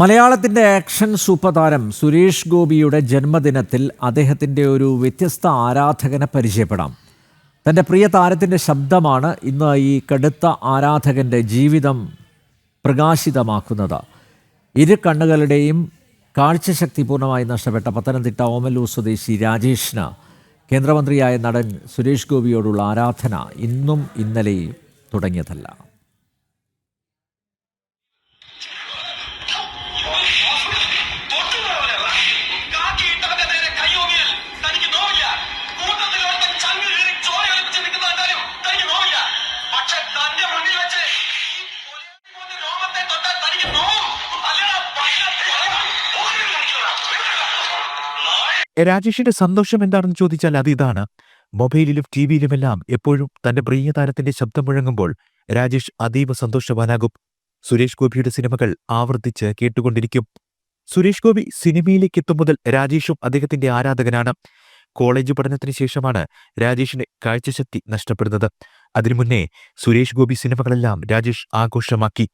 മലയാളത്തിന്റെ action super താരം സുരേഷ് ഗോപിയുടെ ജന്മദിനത്തിൽ അദ്ദേഹത്തിന്റെ ഒരു വ്യത്യസ്ത ആരാധകനെ പരിചയപ്പെടാം. തന്റെ പ്രിയ താരത്തിന്റെ ശബ്ദമാണ് ഇന്ന് ഈ കടുത്ത ആരാധകന്റെ ജീവിതം പ്രകാശിതമാക്കുന്നത്. ഇരു കണ്ണുകളുടെയും കാഴ്ചശക്തി പൂർണമായി നഷ്ടപ്പെട്ട പത്തനംതിട്ട ഓമല്ലൂർ സ്വദേശി രാജേഷിന് കേന്ദ്രമന്ത്രിയായ നടൻ സുരേഷ് ഗോപിയോടുള്ള ആരാധന ഇന്നും ഇന്നലെയും തുടങ്ങിയതല്ല. രാജേഷിന്റെ സന്തോഷം എന്താണെന്ന് ചോദിച്ചാൽ അത് ഇതാണ്. മൊബൈലിലും ടി വിയിലുമെല്ലാം എപ്പോഴും തന്റെ പ്രിയ താരത്തിന്റെ ശബ്ദം മുഴങ്ങുമ്പോൾ രാജേഷ് അതീവ സന്തോഷവാനാകും. സുരേഷ് ഗോപിയുടെ സിനിമകൾ ആവർത്തിച്ച് കേട്ടുകൊണ്ടിരിക്കും. സുരേഷ് ഗോപി സിനിമയിലേക്ക് എത്തും മുതൽ രാജേഷും അദ്ദേഹത്തിന്റെ ആരാധകനാണ്. കോളേജ് പഠനത്തിന് ശേഷമാണ് രാജേഷിന്റെ കാഴ്ചശക്തി നഷ്ടപ്പെടുന്നത്. അതിനു മുന്നേ സുരേഷ് ഗോപി സിനിമകളെല്ലാം രാജേഷ് ആഘോഷമാക്കി.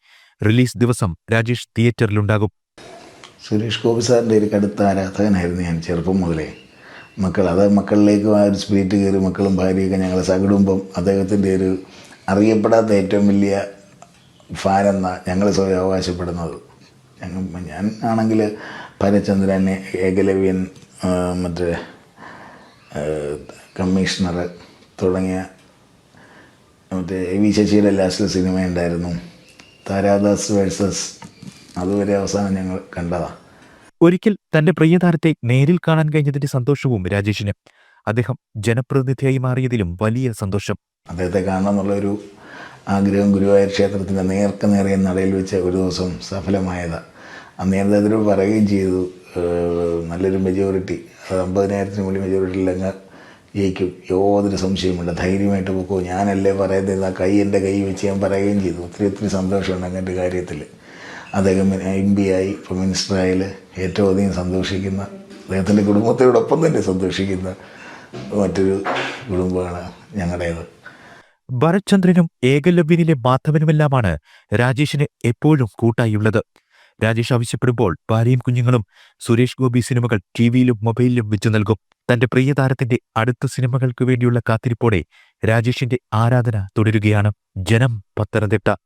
റിലീസ് ദിവസം രാജേഷ് തിയേറ്ററിലുണ്ടാകും. സുരേഷ് ഗോപി സാറിന്റെ ഒരു കടുത്ത ആരാധകനായിരുന്നു ഞാൻ ചെറുപ്പം മുതലേ. മക്കൾ അത് മക്കളിലേക്ക് ആ ഒരു സ്പിരിറ്റ് കയറി മക്കളും ഭാര്യയൊക്കെ ഞങ്ങളെ സകുടുംബം അദ്ദേഹത്തിന്റെ ഒരു അറിയപ്പെടാത്ത ഏറ്റവും വലിയ ഫാനെന്ന ഞങ്ങൾ സ്വയം അവകാശപ്പെടുന്നത്. ഞങ്ങൾ ഞാൻ ആണെങ്കിൽ ഭരചന്ദ്രൻ ഏകലവ്യൻ മറ്റേ കമ്മീഷണർ തുടങ്ങിയ മറ്റേ എ വി ശശിയുടെ ലാസ്റ്റ് സിനിമ ഉണ്ടായിരുന്നു താരാദാസ് വേഴ്സസ് അതുവരെ അവസാനം ഞങ്ങൾ കണ്ടതാണ് ഒരിക്കൽ തന്റെ പ്രിയതാരത്തെ നേരിൽ കാണാൻ കഴിഞ്ഞതിന്റെ സന്തോഷവും രാജേഷിന്. അദ്ദേഹം ജനപ്രതിനിധിയായി മാറിയതിലും വലിയ സന്തോഷം. അദ്ദേഹത്തെ കാണണം എന്നുള്ളൊരു ആഗ്രഹം ഗുരുവായൂർ ക്ഷേത്രത്തിന്റെ നേർക്ക് നേറിയ നടയിൽ വെച്ച് ഒരു ദിവസം സഫലമായത്. അന്ന് അദ്ദേഹത്തിനോട് പറയുകയും ചെയ്തു നല്ലൊരു മെജോറിറ്റി അത് അമ്പതിനായിരത്തിന് മുകളിൽ മെജോറിറ്റിയിൽ അങ്ങ് ജയിക്കും. യാതൊരു സംശയമില്ല ധൈര്യമായിട്ട് പോക്കോ. ഞാനല്ലേ പറയുന്നത് ആ കൈ എന്റെ കൈ വെച്ച് ഞാൻ പറയുകയും ചെയ്തു. ഒത്തിരി ഒത്തിരി സന്തോഷമുണ്ട് അങ്ങനത്തെ കാര്യത്തിൽ അദ്ദേഹം എം പി ആയി ഇപ്പോൾ മിനിസ്റ്ററായാൽ ഏറ്റവും അധികം സന്തോഷിക്കുന്ന അദ്ദേഹത്തിന്റെ കുടുംബത്തോടൊപ്പം തന്നെ സന്തോഷിക്കുന്ന മറ്റൊരു കുടുംബമാണ് ഞങ്ങളുടേത്. ഭരത്ചന്ദ്രനും ഏകലവ്യനിലെ മാധവനുമെല്ലാമാണ് രാജേഷിന് എപ്പോഴും കൂട്ടായുള്ളത്. രാജേഷ് ആവശ്യപ്പെടുമ്പോൾ ഭാര്യയും കുഞ്ഞുങ്ങളും സുരേഷ് ഗോപി സിനിമകൾ ടിവിയിലും മൊബൈലിലും വെച്ചു നൽകും. തന്റെ പ്രിയതാരത്തിന്റെ അടുത്ത സിനിമകൾക്ക് വേണ്ടിയുള്ള കാത്തിരിപ്പോടെ രാജേഷിന്റെ ആരാധന തുടരുകയാണ്. ജനം പത്തനംതിട്ട.